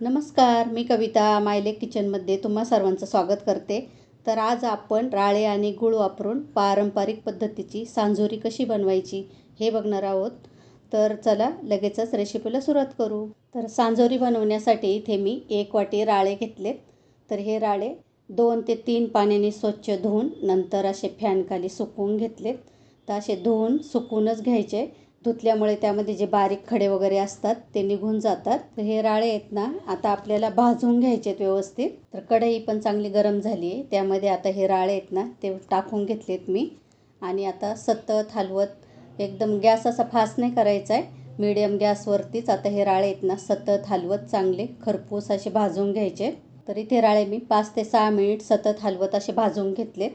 नमस्कार मी कविता मायले किचनमध्ये तुम्हा सर्वांचं स्वागत करते. तर आज आपण राळे आणि गूळ वापरून पारंपरिक पद्धतीची सांजोरी कशी बनवायची हे बघणार आहोत. तर चला लगेचच रेसिपीला सुरुवात करू. तर सांजोरी बनवण्यासाठी इथे मी एक वाटी राळे घेतलेत. तर हे राळे दोन ते तीन पाण्याने स्वच्छ धुवून नंतर असे फॅनखाली सुकवून घेतलेत. तर असे धुवून सुकूनच घ्यायचे. धुतल्यामुळे त्यामध्ये जे बारीक खडे वगैरे असतात ते निघून जातात. तर हे राळे आहेत ना आता आपल्याला भाजून घ्यायचे आहेत व्यवस्थित. तर कढई पण चांगली गरम झाली आहे. त्यामध्ये आता हे राळे आहेत ना ते टाकून घेतलेत मी. आणि आता सतत हलवत एकदम गॅस असा फास्ट नाही करायचा आहे. मीडियम गॅसवरतीच आता हे राळे आहेत ना सतत हलवत चांगले खरपूस असे भाजून घ्यायचे. तर इथे राळे मी पाच ते सहा मिनिट सतत हलवत असे भाजून घेतलेत.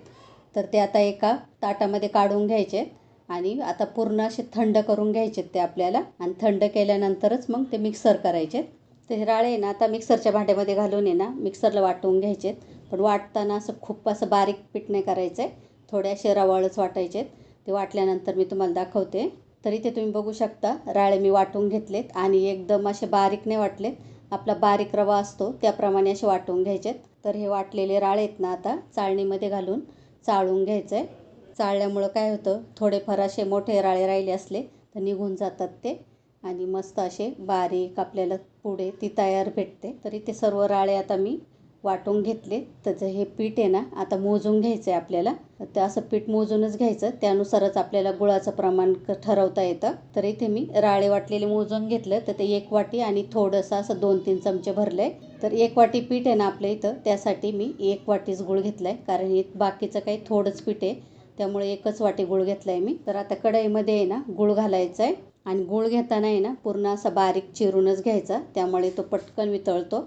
तर ते आता एका ताटामध्ये काढून घ्यायचे. आणि आता पूर्ण असे थंड करून घ्यायचे ते आपल्याला. आणि थंड केल्यानंतरच मग ते मिक्सर करायचे ते हे राळे ना आता मिक्सरच्या भांड्यामध्ये घालून आहे ना मिक्सरला वाटून घ्यायचे पण वाटताना असं खूप असं बारीक पीठ नाही करायचं आहे थोडे असे रवाळच वाटायचे ते वाटल्यानंतर मी तुम्हाला दाखवते. तरी ते तुम्ही बघू शकता राळे मी वाटून घेतलेत आणि एकदम असे बारीक नाही वाटलेत. आपला बारीक रवा असतो त्याप्रमाणे असे वाटून घ्यायचेत. तर हे वाटलेले राळे आहेत ना आता चाळणीमध्ये घालून चाळून घ्यायचं आहे चाळल्यामुळं काय होतं थोडेफार असे मोठे राळे राहिले असले तर निघून जातात ते. आणि मस्त असे बारीक आपल्याला पुढे ती तयार भेटते. तरी ते सर्व राळे आता मी वाटून घेतले. त्याचं हे पीठ आहे ना आता मोजून घ्यायचं आहे आपल्याला. ते असं पीठ मोजूनच घ्यायचं. त्यानुसारच आपल्याला गुळाचं प्रमाण ठरवता येतं. तर इथे मी राळे वाटलेले मोजून घेतलं. तर ते एक वाटी आणि थोडंसं असं दोन तीन चमचे भरले तर एक वाटी पीठ आहे ना आपल्या इथं त्यासाठी मी एक वाटीच गुळ घेतला आहे कारण हे बाकीचं काही थोडंच पीठ आहे. त्यामुळे एकच वाटी गुळ घेतला आहे मी. तर आता कढईमध्ये आहे ना गुळ घालायचा आहे आणि गुळ घेताना आहे ना पूर्ण असा बारीक चिरूनच घ्यायचा. त्यामुळे तो पटकन वितळतो.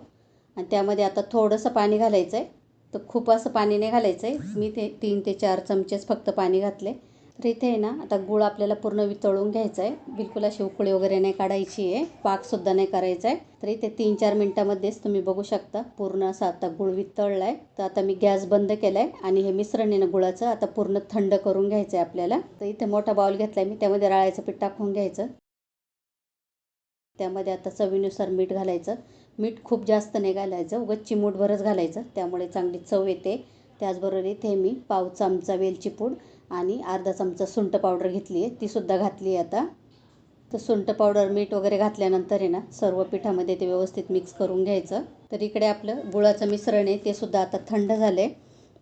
आणि त्यामध्ये आता थोडंसं पाणी घालायचं आहे तर खूप असं पाणी नाही घालायचं आहे मी ते तीन ते चार चमचेच फक्त पाणी घातले तर इथे आहे ना आता गुळ आपल्याला पूर्ण वितळून घ्यायचं आहे बिलकुल अशी उकळी वगैरे नाही काढायची आहे. पाकसुद्धा नाही करायचा आहे तर इथे तीन चार मिनटामध्येच तुम्ही बघू शकता पूर्ण असा आता गुळ वितळला आहे तर आता मी गॅस बंद केला आहे आणि हे मिश्रण आहे ना गुळाचं आता पूर्ण थंड करून घ्यायचं आहे आपल्याला. तर इथे मोठा बाउल घेतला आहे मी त्यामध्ये राळ्याचं पीठ टाकून घ्यायचं. त्यामध्ये आता चवीनुसार मीठ घालायचं. मीठ खूप जास्त नाही घालायचं उगत चिमूटभरच घालायचं. त्यामुळे चांगली चव येते. त्याचबरोबर इथे मी पाव चमचा वेलची पूड आणि अर्धा चमचा सुंठ पावडर घेतली आहे. तीसुद्धा घातली आहे आता. तर सुंठ पावडर मीठ वगैरे घातल्यानंतर आहे ना सर्व पिठामध्ये ते व्यवस्थित मिक्स करून घ्यायचं. तर इकडे आपलं गुळाचं मिश्रण आहे ते सुद्धा आता थंड झालं आहे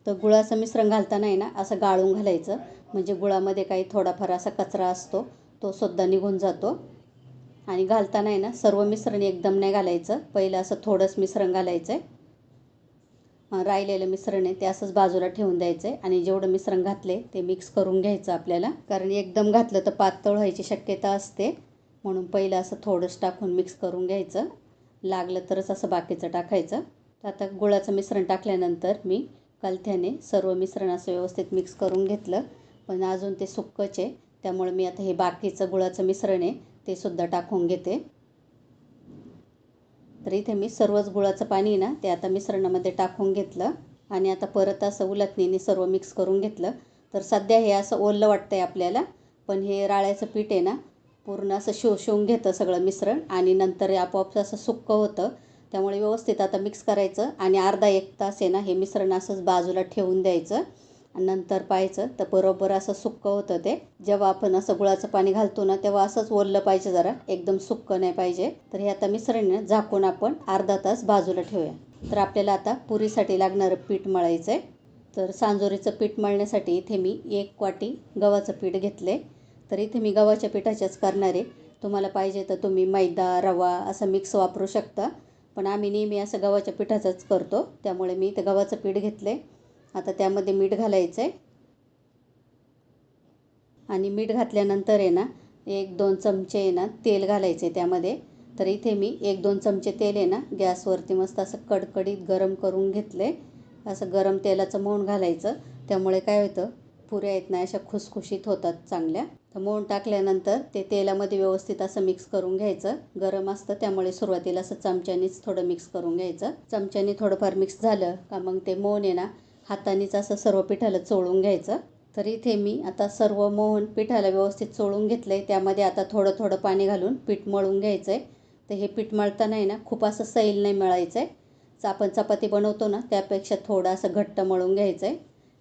तर गुळाचं मिश्रण घालताना आहे ना असं गाळून घालायचं. म्हणजे गुळामध्ये काही थोडाफार असा कचरा असतो तो सुद्धा निघून जातो. आणि घालताना आहे ना सर्व मिश्रण एकदम नाही घालायचं. पहिलं असं थोडंच मिश्रण घालायचं आहे राहिलेलं मिश्रण आहे ते असंच बाजूला ठेवून द्यायचं आहे आणि जेवढं मिश्रण घातले ते मिक्स करून घ्यायचं आपल्याला. कारण एकदम घातलं तर पातळ व्हायची शक्यता असते. म्हणून पहिलं असं थोडंच टाकून मिक्स करून घ्यायचं. लागलं तरच असं बाकीचं टाकायचं. तर आता गुळाचं मिश्रण टाकल्यानंतर मी कलथ्याने सर्व मिश्रण असं व्यवस्थित मिक्स करून घेतलं. पण अजून ते सुक्कच आहे. त्यामुळे मी आता हे बाकीचं गुळाचं मिश्रण आहे ते सुद्धा टाकून घेते. तर इथे मी सर्वच गुळाचं पाणी ना ते आता मिश्रणामध्ये टाकून घेतलं आणि आता परत असं उलटणीने सर्व मिक्स करून घेतलं. तर सध्या हे असं ओलं वाटतं आहे आपल्याला पण हे राळ्याचं पीठ आहे ना पूर्ण असं शोषून घेतं सगळं मिश्रण आणि नंतर आपोआप असं सुक्कं होतं. त्यामुळे व्यवस्थित आता मिक्स करायचं आणि अर्धा एक तास आहे ना हे मिश्रण असंच बाजूला ठेवून द्यायचं. नंतर पाहायचं. तर बरोबर असं सुक्कं होतं ते. जेव्हा आपण असं गुळाचं पाणी घालतो ना तेव्हा असंच ओललं पाहिजे जरा. एकदम सुक्कं नाही पाहिजे. तर हे आता मिश्रण झाकून आपण अर्धा तास बाजूला ठेवूया. तर आपल्याला आता पुरीसाठी लागणारं पीठ मळायचं आहे तर सांजोरीचं पीठ मळण्यासाठी इथे मी एक वाटी गव्हाचं पीठ घेतले तर इथे मी गव्हाच्या पिठाच्याच करणार आहे. तुम्हाला पाहिजे तर तुम्ही मैदा रवा असं मिक्स वापरू शकता. पण आम्ही नेहमी असं गव्हाच्या पिठाचंच करतो. त्यामुळे मी इथं गव्हाचं पीठ घेतले आता त्यामध्ये मीठ घालायचं आहे आणि मीठ घातल्यानंतर आहे ना एक दोन चमचे आहे ना तेल घालायचे त्यामध्ये. तर इथे मी एक दोन चमचे तेल आहे ना गॅसवरती मस्त असं कडकडीत गरम करून घेतले असं गरम तेलाचं मोहन घालायचं. त्यामुळे काय होतं पुऱ्या आहेत ना अशा खुसखुशीत होतात चांगल्या. तर मोहन टाकल्यानंतर ते तेलामध्ये व्यवस्थित असं मिक्स करून घ्यायचं. गरम असतं त्यामुळे सुरुवातीला असं चमच्यानीच थोडं मिक्स करून घ्यायचं. चमच्यानी थोडंफार मिक्स झालं का मग ते मोहन आहे ना हातानेच असं सर्व पिठाला चोळून घ्यायचं. तर इथे मी आता सर्व मोहन पिठाला व्यवस्थित चोळून घेतलं आहे त्यामध्ये आता थोडं थोडं पाणी घालून पीठ मळून घ्यायचं आहे तर हे पीठ मळताना आहे ना खूप असं सैल नाही मळायचं आहे च आपण चपाती बनवतो ना त्यापेक्षा थोडं असं घट्ट मळून घ्यायचं आहे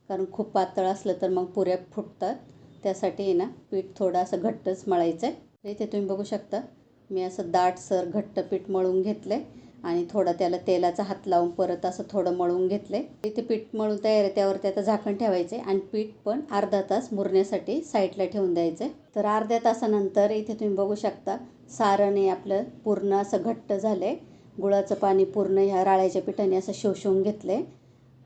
कारण खूप पातळ असलं तर मग पुऱ्या फुटतात. त्यासाठी आहे ना पीठ थोडं असं घट्टच मळायचं आहे इथे तुम्ही बघू शकता मी असं दाटसर घट्ट पीठ मळून घेतलं आहे आणि थोडं त्याला तेलाचा हात लावून परत असं थोडं मळून घेतलं आहे तिथे पीठ मळून तयार आहे त्यावरती आता झाकण ठेवायचं आहे आणि पीठ पण अर्धा तास मुरण्यासाठी साईडला ठेवून द्यायचं आहे तर अर्ध्या तासानंतर इथे तुम्ही बघू शकता सारण हे आपलं पूर्ण असं घट्ट झालं आहे गुळाचं पाणी पूर्ण ह्या राळ्याच्या पिठाने असं शोषून घेतलं आहे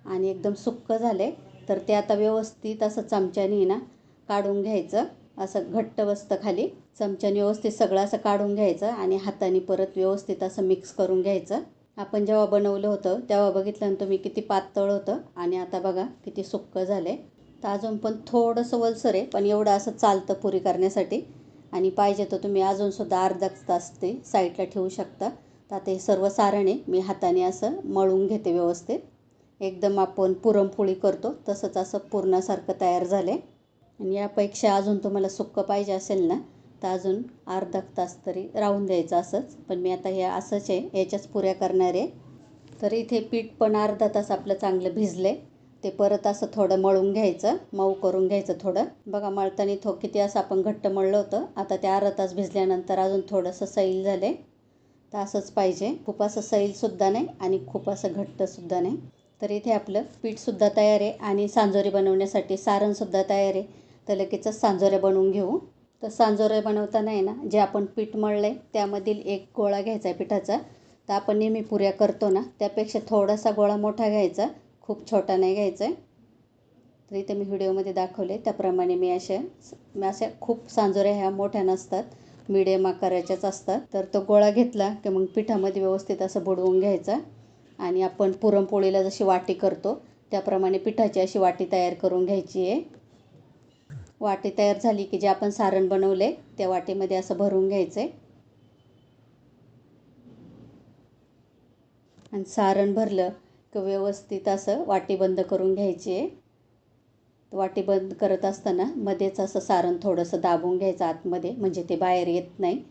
आणि एकदम सुक्क झालं आहे तर ते आता व्यवस्थित असं चमच्याने ना काढून घ्यायचं असं घट्ट बसतं खाली. चमच्याने व्यवस्थित सगळं असं काढून घ्यायचं आणि हाताने परत व्यवस्थित असं मिक्स करून घ्यायचं. आपण जेव्हा बनवलं होतं तेव्हा बघितलं ना तुम्ही किती पातळ होतं आणि आता बघा किती सुक्क झालं. आहे तर अजून पण थोडंसं वलसर आहे पण एवढं असं चालतं पुरी करण्यासाठी. आणि पाहिजे तर तुम्ही अजूनसुद्धा अर्धा तास ते साईडला ठेवू शकता. तर आता हे सर्व सारण आहे मी हाताने असं मळून घेते व्यवस्थित. एकदम आपण पुरणपोळी करतो तसंच असं पूर्णासारखं तयार झालं आहे आणि यापेक्षा अजून तुम्हाला सुक्क पाहिजे असेल ना तर अजून अर्धा तास तरी राहून द्यायचं असंच. पण मी आता हे असंच आहे याच्याच पुऱ्या करणार आहे. तर इथे पीठ पण अर्धा तास आपलं चांगलं भिजले. ते परत असं थोडं मळून घ्यायचं मऊ करून घ्यायचं थोडं. बघा मळताना थो किती असं आपण घट्ट मळलं होतं. आता ते अर्धा तास भिजल्यानंतर अजून थोडंसं सैल झाले. तर असंच पाहिजे. खूप असं सैलसुद्धा नाही आणि खूप असं घट्टसुद्धा नाही. तर इथे आपलं पीठसुद्धा तयार आहे आणि सांजोरी बनवण्यासाठी सारणसुद्धा तयार आहे. तर लगेचच सांजोऱ्या बनवून घेऊ. तर सांजोऱ्या बनवताना आहे ना जे आपण पीठ मळलं आहे त्यामधील एक गोळा घ्यायचा आहे पिठाचा. तर आपण नेहमी पुऱ्या करतो ना त्यापेक्षा थोडासा गोळा मोठा घ्यायचा खूप छोटा नाही घ्यायचा. आहे तर इथे मी व्हिडिओमध्ये दाखवले त्याप्रमाणे मी अशा अशा खूप सांजोऱ्या ह्या मोठ्या नसतात मिडियम आकाराच्याच असतात. तर तो गोळा घेतला की मग पिठामध्ये व्यवस्थित असं बुडवून घ्यायचा. आणि आपण पुरणपोळीला जशी वाटी करतो त्याप्रमाणे पिठाची अशी वाटी तयार करून घ्यायची आहे. वाटी तयार झाली की जे आपण सारण बनवले त्या वाटीमध्ये असं भरून घ्यायचं. आहे आणि सारण भरलं की व्यवस्थित असं वाटी बंद करून घ्यायची आहे. वाटी बंद करत असताना मध्येच असं सारण थोडंसं दाबून घ्यायचं आतमध्ये म्हणजे ते बाहेर येत नाही.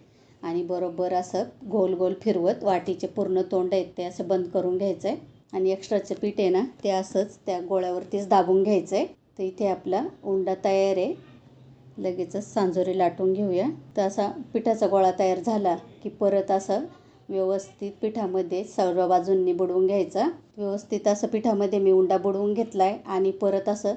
आणि बरोबर असं गोल गोल फिरवत वाटीचे पूर्ण तोंड आहेत ते असं बंद करून घ्यायचं आहे आणि एक्स्ट्राचं पीठ आहे ना ते असंच त्या गोळ्यावरतीच दाबून घ्यायचं आहे तर इथे आपला उंडा तयार आहे. लगेचच सांजोरी लाटून घेऊया. तर असा पिठाचा गोळा तयार झाला की परत असं व्यवस्थित पिठामध्ये सर्व बाजूंनी बुडवून घ्यायचा. व्यवस्थित असं पिठामध्ये मी उंडा बुडवून घेतला आहे आणि परत असं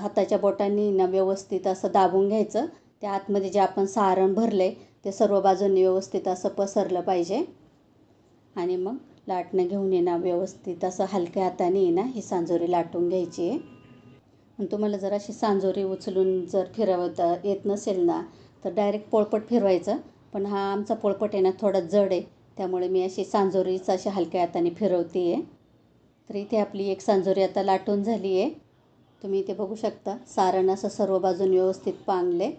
हाताच्या बोटांनी ना व्यवस्थित असं दाबून घ्यायचं. त्या आतमध्ये जे आपण सारण भरलं आहे ते सर्व बाजूंनी व्यवस्थित असं पसरलं पाहिजे. आणि मग लाटणं घेऊन येणं व्यवस्थित असं हलक्या हाताने ना ही सांजोरी लाटून घ्यायची आहे. आणि तुम्हाला जर अशी सांजोरी उचलून जर फिरवता येत नसेल ना तर डायरेक्ट पोळपट फिरवायचं. पण हा आमचा पोळपट आहे ना थोडा जड आहे. त्यामुळे मी अशी सांजोरीच अशी हलक्या हाताने फिरवते आहे तर इथे आपली एक सांजोरी आता लाटून झाली आहे तुम्ही इथे बघू शकता सारण असं सर्व बाजून व्यवस्थित पांगले.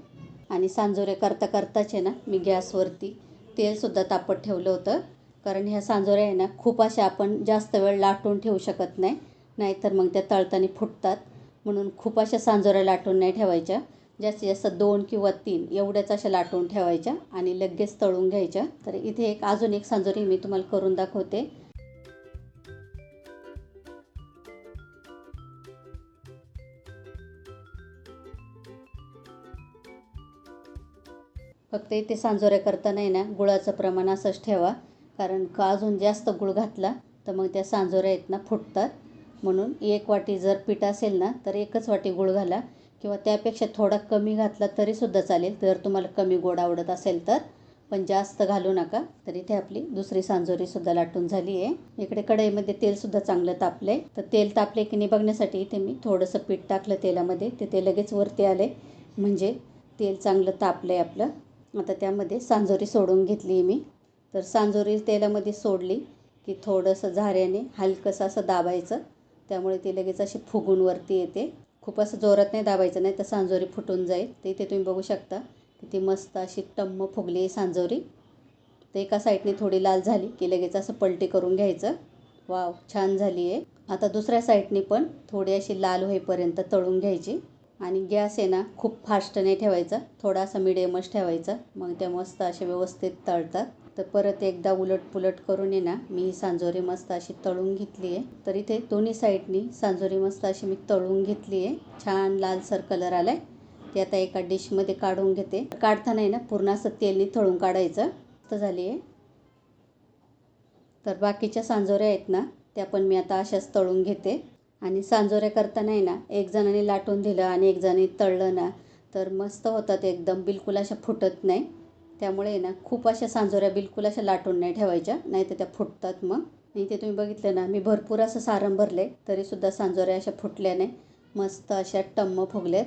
आणि सांजोऱ्या करता करताच आहे ना मी गॅसवरती तेलसुद्धा तापत ठेवलं होतं. कारण ह्या सांजोऱ्या आहे ना खूप अशा आपण जास्त वेळ लाटून ठेवू शकत नाही. नाहीतर मग त्या तळताना फुटतात. म्हणून खूप अशा सांजोऱ्या लाटून नाही ठेवायच्या. जास्तीत जास्त दोन किंवा तीन एवढ्याच अशा लाटून ठेवायच्या आणि लगेच तळून घ्यायच्या. तर इथे एक अजून एक सांजोरी मी तुम्हाला करून दाखवते. फक्त इथे सांजोऱ्या करताना आहे ना गुळाचं प्रमाण असंच ठेवा. कारण का अजून जास्त गुळ घातला तर मग त्या सांजोऱ्या आहेत ना फुटतात. म्हणून एक वाटी जर पीठ असेल ना तर एकच वाटी गुळ घाला किंवा त्यापेक्षा थोडा कमी घातला तरीसुद्धा चालेल. जर तुम्हाला कमी गोड आवडत असेल तर पण जास्त घालू नका. तर इथे आपली दुसरी सांजोरीसुद्धा लाटून झाली आहे. इकडे कढईमध्ये तेलसुद्धा चांगलं तापलं आहे तर तेल तापले की नाही बघण्यासाठी इथे मी थोडंसं पीठ टाकलं तेलामध्ये. ते ते लगेच वरती आले म्हणजे तेल चांगलं तापलं आहे आपलं. आता त्यामध्ये सांजोरी सोडून घेतली मी. तर सांजोरी तेलामध्ये सोडली की थोडंसं झाऱ्याने हलकंसं असं दाबायचं. त्यामुळे ती लगेच अशी फुगून वरती येते. खूप असं जोरात नाही दाबायचं नाही तर सांजोरी फुटून जाईल. तर इथे तुम्ही बघू शकता. किती मस्त अशी टम्म फुगली आहे सांजोरी. तर एका साईडने थोडी लाल झाली की लगेच असं पलटी करून घ्यायचं. वाव छान झाली आहे. आता दुसऱ्या साईडने पण थोडी अशी लाल होईपर्यंत तळून घ्यायची. आणि गॅस आहे ना खूप फास्ट नाही ठेवायचा. थोडासा मिडियमच ठेवायचा. मग त्या मस्त असे व्यवस्थित तळतात. तर परत एकदा उलट पुलट करून आहे ना. मी ही सांजोरी मस्त अशी तळून घेतली आहे. तर इथे दोन्ही साईडनी सांजोरी मस्त अशी मी तळून घेतली आहे. छान लालसर कलर आला आहे ते आता एका डिशमध्ये काढून घेते. काढताना आहे ना पूर्ण असं तेलनी तळून काढायचं. तर झाली आहे. तर बाकीच्या सांजोऱ्या आहेत ना त्या पण मी आता अशाच तळून घेते. आणि सांजोऱ्या करताना आहे ना एक जणाने लाटून दिलं आणि एक जणाने तळलं ना तर मस्त होतात एकदम. बिलकुल अशा फुटत नाही. त्यामुळे ना खूप अशा सांजोऱ्या बिलकुल अशा लाटून नाही ठेवायच्या नाही तर त्या फुटतात मग. आणि ते तुम्ही बघितलं ना मी भरपूर असं सारण भरले तरीसुद्धा सांजोऱ्या अशा फुटल्या नाही मस्त अशा टम्म फुगल्यात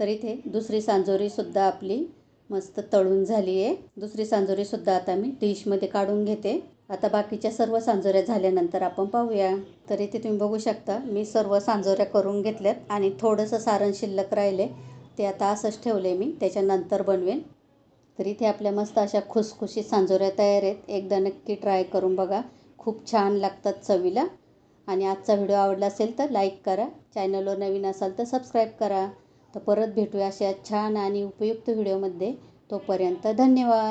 तर इथे दुसरी सांजोरीसुद्धा आपली मस्त तळून झाली आहे. दुसरी सांजोरीसुद्धा आता मी डिशमध्ये काढून घेते. आता बाकीच्या सर्व सांजोऱ्या झाल्यानंतर आपण पाहूया. तर इथे तुम्ही बघू शकता मी सर्व सांजोऱ्या करून घेतल्यात आणि थोडंसं सारण शिल्लक राहिले ते आता असंच ठेवले मी त्याच्यानंतर बनवेन. तर इथे आपल्या मस्त अशा खुसखुशीत सांजोऱ्या तयार आहेत. एकदा नक्की ट्राय करून बघा. खूप छान लागतात चवीला. आणि आजचा व्हिडिओ आवडला असेल तर लाईक करा. चॅनलवर नवीन असाल तर सबस्क्राईब करा. तर परत भेटूया अशा छान आणि उपयुक्त व्हिडिओमध्ये. तोपर्यंत धन्यवाद.